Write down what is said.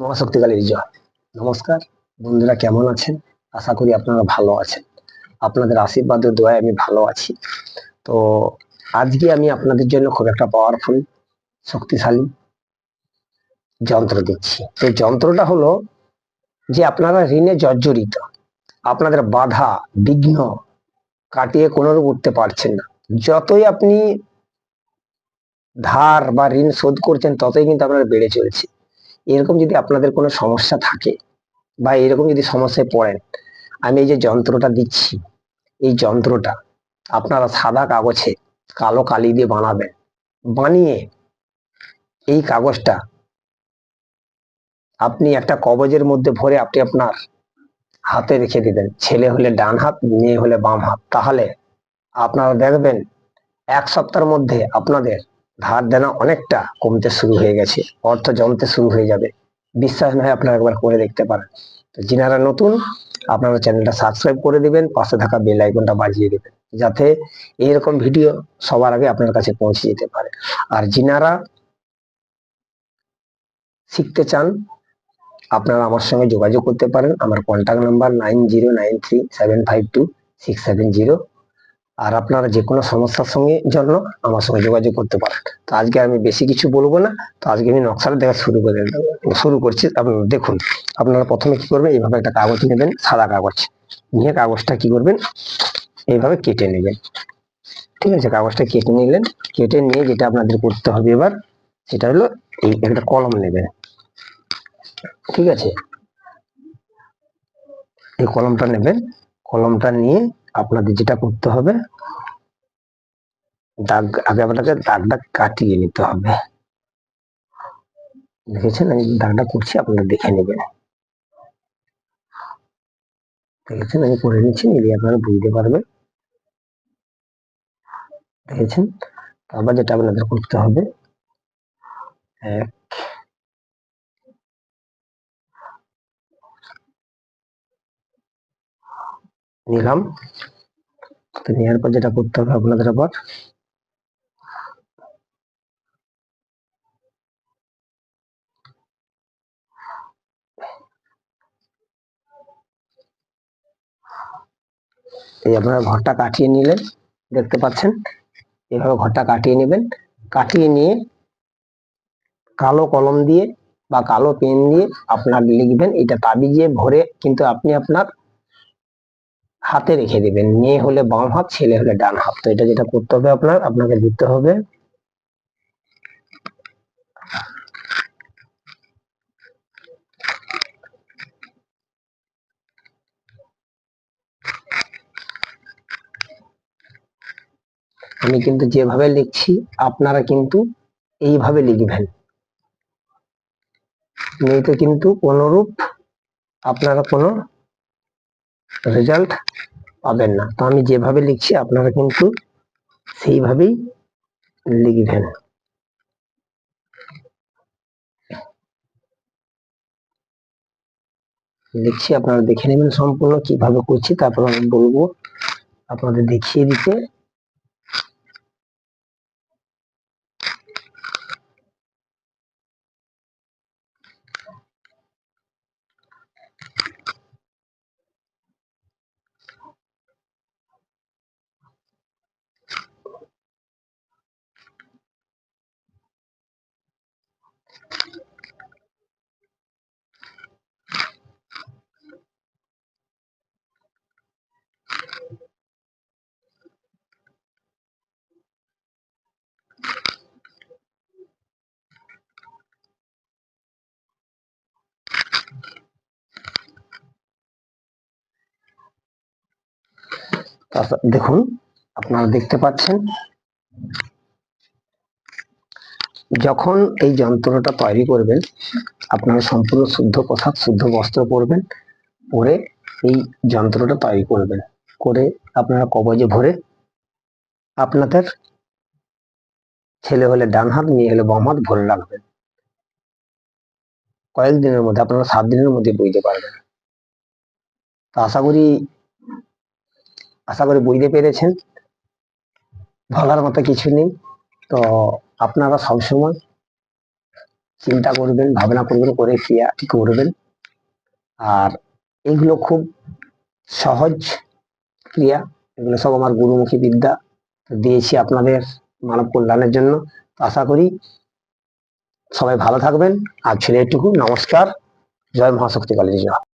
মহাশক্তিকালীর জয় নমস্কার, বন্ধুরা কেমন আছেন? আশা করি আপনারা ভালো আছেন। আপনাদের আশীর্বাদ দোয়ায় আমি ভালো আছি। তো আজকে আমি আপনাদের জন্য খুব একটা পাওয়ারফুল শক্তিশালী যন্ত্র দিচ্ছি তো যন্ত্রটা হলো যে আপনারা ঋণে জর্জরিত, আপনাদের বাধা, বিঘ্ন কাটিয়ে কোনোরূপ উঠতে পারছেন না। যতই আপনি ধার বা ঋণ শোধ করছেন, ততই কিন্তু আপনার বেড়ে চলছে। এরকম যদি আপনাদের কোনো সমস্যা থাকে বা এরকম যদি সমস্যায় পড়েন, আমি এই যে যন্ত্রটা দিচ্ছি, এই যন্ত্রটা আপনারা সাদা কাগজে কালো কালি দিয়ে বানাবেন। বানিয়ে এই কাগজটা আপনি একটা কবজের মধ্যে ভরে আপনি আপনার হাতে রেখে দিবেন। ছেলে হলে ডান হাত, মেয়ে হলে বাম হাত। তাহলে আপনারা দেখবেন এক সপ্তাহের মধ্যে আপনাদের ধার দেনা অনেকটা কমতে শুরু হয়ে গেছে, অর্থ জমতে শুরু হয়ে যাবে। বিশ্বাস না হয় আপনারা একবার করে দেখতে পারেন। তো যিনারা নতুন, আপনারা চ্যানেলটা সাবস্ক্রাইব করে দিবেন, পাশে থাকা বেল আইকনটা বাজিয়ে দেবেন, যাতে এইরকম ভিডিও সবার আগে আপনার কাছে পৌঁছে যেতে পারে। আর যিনারা শিখতে চান, আপনারা আমার সঙ্গে যোগাযোগ করতে পারেন। আমার contact number nine zero nine three seven five two six seven zero আর আপনারা যে কোনো সমস্যার সঙ্গে জন্য আমার সঙ্গে যোগাযোগ করতে পারেন। তো আজকে আমি বেশি কিছু বলব না। তো আজকে আমি নকশাটা দেখা শুরু করে শুরু করছি। দেখুন, আপনারা প্রথমে কি করবেন, এইভাবে একটা কাগজ নেবেন, সাদা কাগজ। নিয়ে কাগজটা কি করবেন, এইভাবে কেটে নেবেন। ঠিক আছে, কাগজটা কেটে নিলেন। কেটে নিয়ে যেটা আপনাদের করতে হবে এবার, সেটা হলো এই একটা কলম নেবেন। ঠিক আছে? এই কলমটা নেবেন। কলমটা নিয়ে আপনাদের যেটা করতে হবে, দাগ, আগে আপনাকে দাগটা কাটিয়ে নিতে হবে। দেখেছেন? আমি দাগটা করছি, আপনারা দেখে নেবেন। দেখেছেন? আমি করে নিচ্ছি, নিলে আপনারা বুঝতে পারবেন। দেখেছেন? আবার যেটা আপনাদের করতে হবে, এক নিলাম। তো নেওয়ার পর যেটা করতে হবে আপনাদের আবার এই আপনারা ঘরটা কাটিয়ে নিলেন, দেখতে পাচ্ছেন? এভাবে ঘরটা কাটিয়ে নেবেন। কাটিয়ে নিয়ে কালো কলম দিয়ে বা কালো পেন দিয়ে আপনার লিখবেন, এটা তাবিজে ভরে কিন্তু আপনি আপনার হাতে রেখে দিবেন। মেয়ে হলে বাম হাত, ছেলে হলে ডান হাত। তো এটা যেটা করতে হবে আপনার, আপনাকে দিতে হবে আমি কিন্তু যেভাবে লিখছি, আপনারা কিন্তু এইভাবে লিখবেন। নয়তো কিন্তু কোনরূপ, আপনারা কোনো রেজাল্ট পাবেন না। তো আমি যেভাবে লিখছি, আপনারা কিন্তু সেইভাবেই লিখবেন। লিখছি, আপনারা দেখে নেবেন সম্পূর্ণ কীভাবে করছি, তারপর আমি বলব। আপনাদের দেখিয়ে দিতে তারপর দেখুন, আপনারা দেখতে পাচ্ছেন। যখন এই যন্ত্রটা তৈরি করবেন, আপনারা সম্পূর্ণ শুদ্ধ পোশাক শুদ্ধ বস্ত্র পরবেন, পরে এই যন্ত্রটা তৈরি করবেন। করে আপনারা কবজে ভরে আপনাদের ছেলে হলে ডান হাত, মেয়ে হলে বাম হাত ভরে রাখবেন। কয়েকদিনের মধ্যে, আপনারা সাত দিনের মধ্যে বুঝতে পারবেন। তো আশা করি আশা করি বুঝতে পেরেছেন। বলার মতো কিছু নেই। তো আপনারা সবসময় চিন্তা করবেন, ভাবনা করবেন করে ক্রিয়াটি করবেন। আর এগুলো খুব সহজ ক্রিয়া। এগুলো সব আমার গুরুমুখী বিদ্যা। দিয়েছি আপনাদের মানব কল্যাণের জন্য। আশা করি সবাই ভালো থাকবেন। আর ছেলে একটুকু নমস্কার। জয় মহাশক্তি কলেজ। জয়